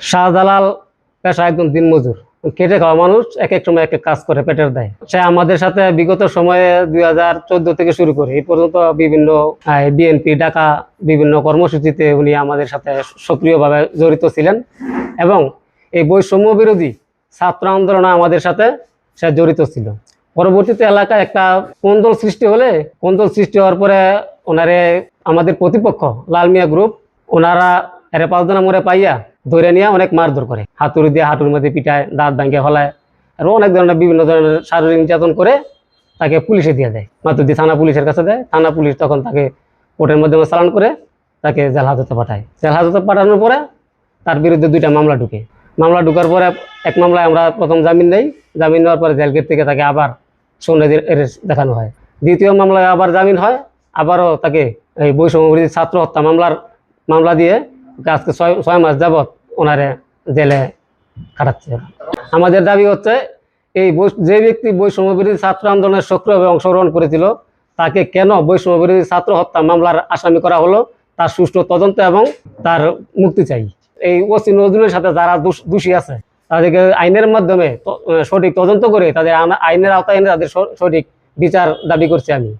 শাহজালাল পেশা একদম দিনমজুর। খেটে খাওয়া মানুষ, এক এক সময় এক এক কাজ করে, পেটের দেয়। সে আমাদের সাথে বিগত সময়ে দুই হাজার চোদ্দ থেকে শুরু করে, এই পর্যন্ত বিভিন্ন বিএনপি ডাকা বিভিন্ন কর্মসূচিতে উনি আমাদের সাথে সক্রিয়ভাবে জড়িত ছিলেন এবং এই বৈষম্য বিরোধী ছাত্র আন্দোলনে আমাদের সাথে সে জড়িত ছিল। পরবর্তীতে এলাকায় একটা কোন্দল সৃষ্টি হলে, কোন্দল সৃষ্টি হওয়ার পরে ওনারে আমাদের প্রতিপক্ষ লালমিয়া গ্রুপ, ওনারা এরে পাঁচজনা মরে পাইয়া ধরে নিয়ে অনেক মারধর করে। হাতুড়ি দিয়ে হাঁটুর মধ্যে পিটায়, দাঁত ভাঙ্গে হলায়, আর অনেক ধরনের বিভিন্ন ধরনের শারীরিক নির্যাতন করে তাকে পুলিশে দিয়ে দেয়। মাতুদি থানা পুলিশের কাছে দেয়, থানা পুলিশ তখন তাকে কোর্টের মাধ্যমে চালান করে তাকে জেল হাজতে পাঠায়। জেল হাজতে পাঠানোর পরে তার বিরুদ্ধে দুইটা মামলা ঢুকে। মামলা ঢুকার পরে এক মামলায় আমরা প্রথম জামিন নেই। জামিন নেওয়ার পরে জেল গেট থেকে তাকে আবার সন্ধ্যাদের এরেস্ট দেখানো হয়। দ্বিতীয় মামলায় আবার জামিন হয়। আবারও তাকে এই বৈষম্য বিরোধী ছাত্র হত্যা মামলার মামলা দিয়ে আজকে ছয় ছয় মাস যাবৎ ওনারে জেলে কাটাচ্ছে আমাদের দাবি হচ্ছে, এই যে ব্যক্তি বৈষম্য বিরোধী ছাত্র আন্দোলনের সক্রিয়ভাবে অংশগ্রহণ করেছিল, তাকে কেন বৈষম্য বিরোধী ছাত্র হত্যা মামলার আসামি করা হলো, তার সুষ্ঠু তদন্ত এবং তার মুক্তি চাই। এই ওসি নজরুলের সাথে যারা দোষী আছে, তাদেরকে আইনের মাধ্যমে সঠিক তদন্ত করে তাদের আইনের আওতায় এনে তাদের সঠিক বিচার দাবি করছি আমি।